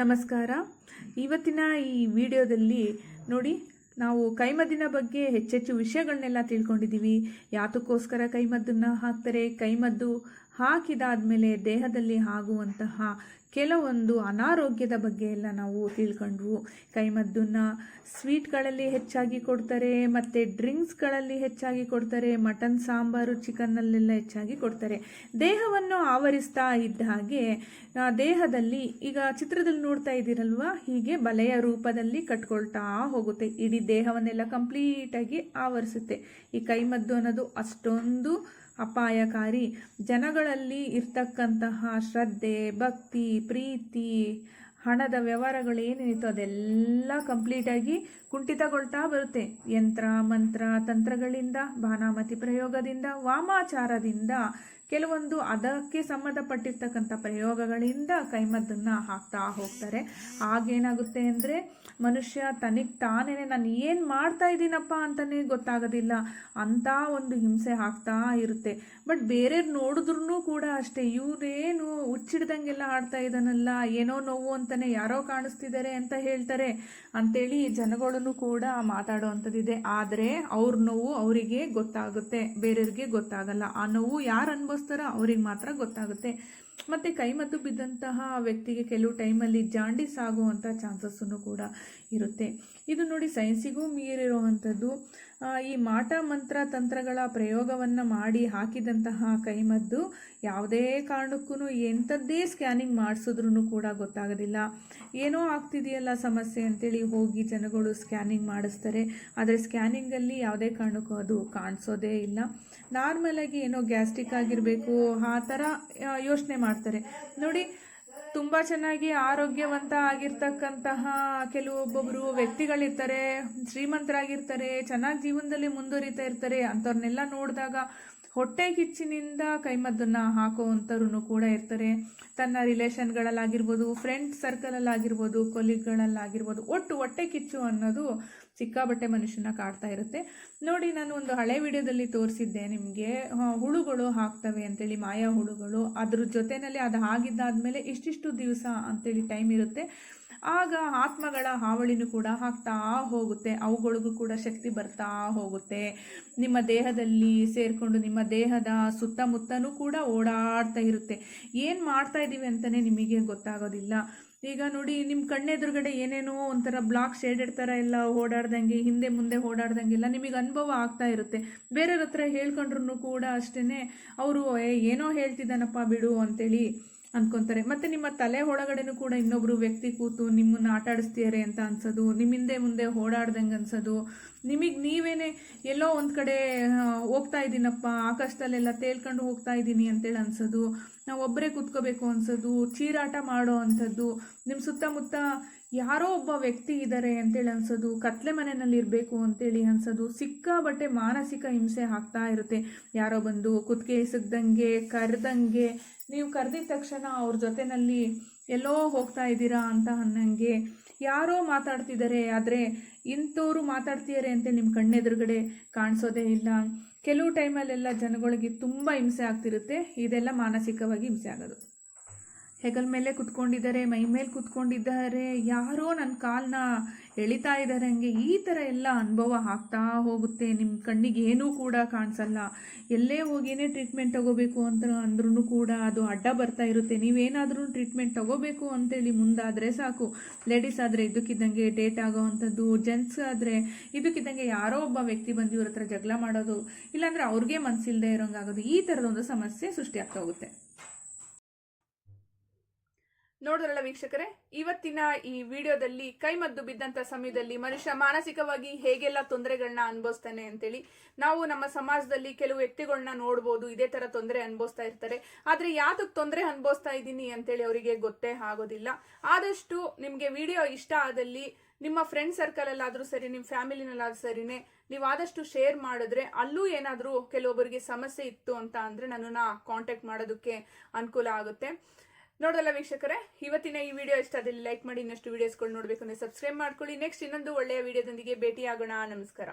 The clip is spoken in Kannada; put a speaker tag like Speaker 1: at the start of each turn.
Speaker 1: ನಮಸ್ಕಾರ. ಇವತ್ತಿನ ಈ ವಿಡಿಯೋದಲ್ಲಿ ನೋಡಿ, ನಾವು ಕೈಮದ್ದಿನ ಬಗ್ಗೆ ಹೆಚ್ಚೆಚ್ಚು ವಿಷಯಗಳನ್ನೆಲ್ಲ ತಿಳ್ಕೊಂಡಿದ್ದೀವಿ. ಯಾತಕ್ಕೋಸ್ಕರ ಕೈಮದ್ದನ್ನು ಹಾಕ್ತಾರೆ, ಕೈಮದ್ದು ಹಾಕಿದಾದ್ಮೇಲೆ ದೇಹದಲ್ಲಿ ಆಗುವಂತಹ ಕೆಲವೊಂದು ಅನಾರೋಗ್ಯದ ಬಗ್ಗೆ ಎಲ್ಲ ನಾವು ತಿಳ್ಕೊಂಡ್ವು ಕೈಮದ್ದನ್ನು ಸ್ವೀಟ್ಗಳಲ್ಲಿ ಹೆಚ್ಚಾಗಿ ಕೊಡ್ತಾರೆ, ಮತ್ತು ಡ್ರಿಂಕ್ಸ್ಗಳಲ್ಲಿ ಹೆಚ್ಚಾಗಿ ಕೊಡ್ತಾರೆ, ಮಟನ್, ಸಾಂಬಾರು, ಚಿಕನ್ನಲ್ಲೆಲ್ಲ ಹೆಚ್ಚಾಗಿ ಕೊಡ್ತಾರೆ. ದೇಹವನ್ನು ಆವರಿಸ್ತಾ ಇದ್ದ ಹಾಗೆ ದೇಹದಲ್ಲಿ ಈಗ ಚಿತ್ರದಲ್ಲಿ ನೋಡ್ತಾ ಇದ್ದೀರಲ್ವ, ಹೀಗೆ ಬಲೆಯ ರೂಪದಲ್ಲಿ ಕಟ್ಕೊಳ್ತಾ ಹೋಗುತ್ತೆ. ಇಡೀ ದೇಹವನ್ನೆಲ್ಲ ಕಂಪ್ಲೀಟಾಗಿ ಆವರಿಸುತ್ತೆ. ಈ ಕೈಮದ್ದು ಅನ್ನೋದು ಅಷ್ಟೊಂದು ಅಪಾಯಕಾರಿ. ಜನಗಳಲ್ಲಿ ಇರ್ತಕ್ಕಂತಹ ಶ್ರದ್ಧೆ, ಭಕ್ತಿ, ಪ್ರೀತಿ, ಹಣದ ವ್ಯವಹಾರಗಳು ಏನೇನಿತ್ತು ಅದೆಲ್ಲ ಕಂಪ್ಲೀಟಾಗಿ ಕುಂಠಿತಗೊಳ್ತಾ ಬರುತ್ತೆ. ಯಂತ್ರ, ಮಂತ್ರ, ತಂತ್ರಗಳಿಂದ ಭಾನಾಮತಿ ಪ್ರಯೋಗದಿಂದ, ವಾಮಾಚಾರದಿಂದ ಕೆಲವೊಂದು ಅದಕ್ಕೆ ಸಂಬಂಧಪಟ್ಟಿರ್ತಕ್ಕಂಥ ಪ್ರಯೋಗಗಳಿಂದ ಕೈಮದ್ದನ್ನು ಹಾಕ್ತಾ ಹೋಗ್ತಾರೆ. ಆಗೇನಾಗುತ್ತೆ ಅಂದರೆ, ಮನುಷ್ಯ ತನಿಗ್ ತಾನೇ ನಾನು ಏನು ಮಾಡ್ತಾ ಇದ್ದೀನಪ್ಪ ಅಂತಲೇ ಗೊತ್ತಾಗೋದಿಲ್ಲ. ಅಂತ ಒಂದು ಹಿಂಸೆ ಹಾಕ್ತಾ ಇರುತ್ತೆ. ಬಟ್ ಬೇರೆಯವ್ರು ನೋಡಿದ್ರು ಕೂಡ ಅಷ್ಟೇ ಇವರೇನು ಹುಚ್ಚಿಡ್ದಂಗೆಲ್ಲ ಆಡ್ತಾ ಇದ್ದಾನಲ್ಲ, ಏನೋ ನೋವು ಅಂತಾನೆ ಯಾರೋ ಕಾಣಿಸ್ತಿದ್ದಾರೆ ಅಂತ ಹೇಳ್ತಾರೆ ಅಂತೇಳಿ ಜನಗಳನ್ನು ಕೂಡ ಮಾತಾಡುವಂಥದ್ದಿದೆ. ಆದರೆ ಅವ್ರ ನೋವು ಅವರಿಗೆ ಗೊತ್ತಾಗುತ್ತೆ, ಬೇರೆಯವ್ರಿಗೆ ಗೊತ್ತಾಗಲ್ಲ. ಆ ನೋವು ಯಾರು ಅನುಭವಿಸ್ತಾರೋ ಅವ್ರಿಗೆ ಮಾತ್ರ ಗೊತ್ತಾಗುತ್ತೆ. ಮತ್ತು ಕೈಮದ್ದು ಬಿದ್ದಂತಹ ವ್ಯಕ್ತಿಗೆ ಕೆಲವು ಟೈಮಲ್ಲಿ ಜಾಂಡೀಸ್ ಆಗುವಂಥ ಚಾನ್ಸಸ್ಸನ್ನು ಕೂಡ ಇರುತ್ತೆ. ಇದು ನೋಡಿ ಸೈನ್ಸಿಗೂ ಮೀರಿರುವಂಥದ್ದು. ಈ ಮಾಟ ಮಂತ್ರ ತಂತ್ರಗಳ ಪ್ರಯೋಗವನ್ನು ಮಾಡಿ ಹಾಕಿದಂತಹ ಕೈಮದ್ದು ಯಾವುದೇ ಕಾರಣಕ್ಕೂ ಎಂಥದ್ದೇ ಸ್ಕ್ಯಾನಿಂಗ್ ಮಾಡಿಸಿದ್ರೂ ಕೂಡ ಗೊತ್ತಾಗೋದಿಲ್ಲ. ಏನೋ ಆಗ್ತಿದೆಯಲ್ಲ ಸಮಸ್ಯೆ ಅಂತೇಳಿ ಹೋಗಿ ಜನಗಳು ಸ್ಕ್ಯಾನಿಂಗ್ ಮಾಡಿಸ್ತಾರೆ. ಆದರೆ ಸ್ಕ್ಯಾನಿಂಗಲ್ಲಿ ಯಾವುದೇ ಕಾರಣಕ್ಕೂ ಅದು ಕಾಣಿಸೋದೇ ಇಲ್ಲ. ನಾರ್ಮಲಾಗಿ ಏನೋ ಗ್ಯಾಸ್ಟ್ರಿಕ್ ಆಗಿರಬೇಕು, ಆ ಥರ ಯೋಚನೆ ಮಾಡ್ತಾರೆ. ನೋಡಿ, ತುಂಬ ಚೆನ್ನಾಗಿ ಆರೋಗ್ಯವಂತ ಆಗಿರ್ತಕ್ಕಂತಹ ಕೆಲವೊಬ್ಬೊಬ್ಬರು ವ್ಯಕ್ತಿಗಳಿರ್ತಾರೆ, ಶ್ರೀಮಂತರಾಗಿರ್ತಾರೆ, ಚೆನ್ನಾಗಿ ಜೀವನದಲ್ಲಿ ಮುಂದುವರಿತಾ ಇರ್ತಾರೆ, ಅಂಥವ್ರನ್ನೆಲ್ಲ ನೋಡಿದಾಗ ಹೊಟ್ಟೆ ಕಿಚ್ಚಿನಿಂದ ಕೈಮದ್ದನ್ನು ಹಾಕುವಂಥವ್ರು ಕೂಡ ಇರ್ತಾರೆ. ತನ್ನ ರಿಲೇಷನ್ಗಳಲ್ಲಾಗಿರ್ಬೋದು, ಫ್ರೆಂಡ್ ಸರ್ಕಲಲ್ಲಾಗಿರ್ಬೋದು, ಕೊಲೀಗ್ಗಳಲ್ಲಾಗಿರ್ಬೋದು, ಒಟ್ಟು ಹೊಟ್ಟೆ ಕಿಚ್ಚು ಅನ್ನೋದು ಸಿಕ್ಕಾಬಟ್ಟೆ ಮನುಷ್ಯನ ಕಾಡ್ತಾ ಇರುತ್ತೆ. ನೋಡಿ, ನಾನು ಒಂದು ಹಳೆ ವಿಡಿಯೋದಲ್ಲಿ ತೋರಿಸಿದ್ದೆ ನಿಮಗೆ. ಹುಳುಗಳು ಹಾಕ್ತವೆ ಅಂತೇಳಿ, ಮಾಯಾ ಹುಳುಗಳು. ಅದ್ರ ಜೊತೆಯಲ್ಲಿ ಅದು ಆಗಿದ್ದಾದ್ಮೇಲೆ ಇಷ್ಟಿಷ್ಟು ದಿವಸ ಅಂತೇಳಿ ಟೈಮ್ ಇರುತ್ತೆ. ಆಗ ಆತ್ಮಗಳ ಹಾವಳಿನೂ ಕೂಡ ಹಾಕ್ತಾ ಹೋಗುತ್ತೆ. ಅವುಗಳಿಗೂ ಕೂಡ ಶಕ್ತಿ ಬರ್ತಾ ಹೋಗುತ್ತೆ. ನಿಮ್ಮ ದೇಹದಲ್ಲಿ ಸೇರಿಕೊಂಡು ನಿಮ್ಮ ದೇಹದ ಸುತ್ತಮುತ್ತನೂ ಕೂಡ ಓಡಾಡ್ತಾ ಇರುತ್ತೆ. ಏನು ಮಾಡ್ತಾ ಇದ್ದೀವಿ ಅಂತಲೇ ನಿಮಗೆ ಗೊತ್ತಾಗೋದಿಲ್ಲ. ಈಗ ನೋಡಿ ನಿಮ್ಮ ಕಣ್ಣೆದುರುಗಡೆ ಏನೇನೋ ಒಂಥರ ಬ್ಲಾಕ್ ಶೇಡೆಡ್ ಥರ ಎಲ್ಲ ಓಡಾಡ್ದಂಗೆ, ಹಿಂದೆ ಮುಂದೆ ಓಡಾಡ್ದಂಗೆಲ್ಲ ನಿಮಗೆ ಅನುಭವ ಆಗ್ತಾ ಇರುತ್ತೆ. ಬೇರೆಯವ್ರ ಹತ್ರ ಹೇಳ್ಕೊಂಡ್ರು ಕೂಡ ಅಷ್ಟೇ ಅವರು ಏನೋ ಹೇಳ್ತಿದ್ದಾನಪ್ಪ ಬಿಡು ಅಂತೇಳಿ ಅನ್ಕೊಂತಾರೆ. ಮತ್ತೆ ನಿಮ್ಮ ತಲೆ ಒಳಗಡೆನೂ ಕೂಡ ಇನ್ನೊಬ್ರು ವ್ಯಕ್ತಿ ಕೂತು ನಿಮ್ಮನ್ನ ಆಟ ಆಡಿಸ್ತೀಯಾರೆ ಅಂತ ಅನ್ಸೋದು ನಿಮ್ಮ ಹಿಂದೆ ಮುಂದೆ ಓಡಾಡ್ದಂಗೆ ಅನ್ಸೋದು, ನಿಮಗೆ ನೀವೇನೆ ಎಲ್ಲೋ ಒಂದ್ ಕಡೆ ಹೋಗ್ತಾ ಇದ್ದೀನಪ್ಪ, ಆಕಾಶದಲ್ಲೆಲ್ಲ ತೇಲ್ಕೊಂಡು ಹೋಗ್ತಾ ಇದ್ದೀನಿ ಅಂತೇಳಿ ಅನ್ಸೋದು, ನಾವು ಒಬ್ಬರೇ ಕೂತ್ಕೋಬೇಕು ಅನ್ಸೋದು, ಚೀರಾಟ ಮಾಡೋ ಅಂಥದ್ದು ನಿಮ್ಮ ಸುತ್ತಮುತ್ತ ಯಾರೋ ಒಬ್ಬ ವ್ಯಕ್ತಿ ಇದ್ದಾರೆ ಅಂತೇಳಿ ಅನ್ಸೋದು, ಕತ್ಲೆ ಮನೆಯಲ್ಲಿ ಇರಬೇಕು ಅಂತೇಳಿ ಅನ್ಸೋದು ಸಿಕ್ಕಾಬಟ್ಟೆ ಮಾನಸಿಕ ಹಿಂಸೆ ಆಗ್ತಾ ಇರುತ್ತೆ. ಯಾರೋ ಬಂದು ಕುತ್ತಿಗೆ ಇಸಗ್ದಂಗೆ ಕರೆದಂಗೆ, ನೀವು ಕರೆದಿದ ತಕ್ಷಣ ಅವ್ರ ಜೊತೆನಲ್ಲಿ ಎಲ್ಲೋ ಹೋಗ್ತಾ ಇದ್ದೀರಾ ಅಂತ ಅನ್ನಂಗೆ ಯಾರೋ ಮಾತಾಡ್ತಿದ್ದಾರೆ. ಆದರೆ ಇಂಥವ್ರು ಮಾತಾಡ್ತಿದ್ದಾರೆ ಅಂತ ನಿಮ್ಮ ಕಣ್ಣೆದುರುಗಡೆ ಕಾಣಿಸೋದೇ ಇಲ್ಲ. ಕೆಲವು ಟೈಮಲ್ಲೆಲ್ಲ ಜನಗಳಿಗೆ ತುಂಬ ಹಿಂಸೆ ಆಗ್ತಿರುತ್ತೆ. ಇದೆಲ್ಲ ಮಾನಸಿಕವಾಗಿ ಹಿಂಸೆ ಆಗೋದು. ಹೆಗಲ ಮೇಲೆ ಕುತ್ಕೊಂಡಿದ್ದಾರೆ, ಮೈ ಮೇಲೆ ಕುತ್ಕೊಂಡಿದ್ದಾರೆ, ಯಾರೋ ನನ್ನ ಕಾಲನ್ನ ಎಳಿತಾ ಇದ್ದಾರೆ ಹಂಗೆ ಈ ಥರ ಎಲ್ಲ ಅನುಭವ ಆಗ್ತಾ ಹೋಗುತ್ತೆ. ನಿಮ್ಮ ಕಣ್ಣಿಗೆ ಏನೂ ಕೂಡ ಕಾಣಿಸಲ್ಲ. ಎಲ್ಲೇ ಹೋಗಿನೇ ಟ್ರೀಟ್ಮೆಂಟ್ ತಗೋಬೇಕು ಅಂತ ಅಂದ್ರೂ ಕೂಡ ಅದು ಅಡ್ಡ ಬರ್ತಾ ಇರುತ್ತೆ. ನೀವೇನಾದ್ರೂ ಟ್ರೀಟ್ಮೆಂಟ್ ತಗೋಬೇಕು ಅಂತೇಳಿ ಮುಂದಾದರೆ ಸಾಕು. ಲೇಡೀಸ್ ಆದರೆ ಇದಕ್ಕಿದ್ದಂಗೆ ಡೇಟ್ ಆಗೋ ಅಂಥದ್ದು ಜೆಂಟ್ಸ್ ಆದರೆ ಇದಕ್ಕಿದ್ದಂಗೆ ಯಾರೋ ಒಬ್ಬ ವ್ಯಕ್ತಿ ಬಂದು ಇವ್ರ ಹತ್ರ ಜಗಳ ಮಾಡೋದು, ಇಲ್ಲಾಂದರೆ ಅವ್ರಿಗೆ ಮನಸ್ಸಿಲ್ಲದೆ ಇರೋಂಗಾಗೋದು, ಈ ಥರದೊಂದು ಸಮಸ್ಯೆ ಸೃಷ್ಟಿಯಾಗ್ತಾ ಹೋಗುತ್ತೆ. ನೋಡಿದ್ರಲ್ಲ ವೀಕ್ಷಕರೇ, ಇವತ್ತಿನ ಈ ವಿಡಿಯೋದಲ್ಲಿ ಕೈಮದ್ದು ಬಿದ್ದಂತ ಸಮಯದಲ್ಲಿ ಮನುಷ್ಯ ಮಾನಸಿಕವಾಗಿ ಹೇಗೆಲ್ಲ ತೊಂದರೆಗಳನ್ನ ಅನುಭವಿಸ್ತಾನೆ ಅಂತೇಳಿ ನಾವು ನಮ್ಮ ಸಮಾಜದಲ್ಲಿ ಕೆಲವು ವ್ಯಕ್ತಿಗಳನ್ನ ನೋಡ್ಬೋದು, ಇದೇ ತರ ತೊಂದರೆ ಅನುಭವಿಸ್ತಾ ಇರ್ತಾರೆ. ಆದ್ರೆ ಯಾತಕ್ ತೊಂದರೆ ಅನುಭವಿಸ್ತಾ ಇದ್ದೀನಿ ಅಂತೇಳಿ ಅವರಿಗೆ ಗೊತ್ತೇ ಆಗೋದಿಲ್ಲ. ಆದಷ್ಟು ನಿಮ್ಗೆ ವಿಡಿಯೋ ಇಷ್ಟ ಆದಲ್ಲಿ ನಿಮ್ಮ ಫ್ರೆಂಡ್ ಸರ್ಕಲ್ ಅಲ್ಲಾದ್ರೂ ಸರಿ ನಿಮ್ಮ ಫ್ಯಾಮಿಲಿನಲ್ಲಾದ್ರೂ ಸರಿನೇ ನೀವು ಆದಷ್ಟು ಶೇರ್ ಮಾಡಿದ್ರೆ ಅಲ್ಲೂ ಏನಾದರೂ ಕೆಲವೊಬ್ಬರಿಗೆ ಸಮಸ್ಯೆ ಇತ್ತು ಅಂತ ಅಂದ್ರೆ ನನ್ನನ್ನ ಕಾಂಟ್ಯಾಕ್ಟ್ ಮಾಡೋದಕ್ಕೆ ಅನುಕೂಲ ಆಗುತ್ತೆ. ನೋಡಲ್ಲ ವೀಕ್ಷಕರೇ, ಇವತ್ತಿನ ಈ ವಿಡಿಯೋ ಇಷ್ಟ ಆದಲ್ಲಿ ಲೈಕ್ ಮಾಡಿ ಇನ್ನಷ್ಟು ವಿಡಿಯೋಸ್ಗಳು ನೋಡಬೇಕು ಅಂದರೆ ಸಬ್ಸ್ಕ್ರೈಬ್ ಮಾಡ್ಕೊಳ್ಳಿ. ನೆಕ್ಸ್ಟ್ ಇನ್ನೊಂದು ಒಳ್ಳೆಯ ವಿಡಿಯೋದೊಂದಿಗೆ ಭೇಟಿ ಆಗೋಣ ನಮಸ್ಕಾರ.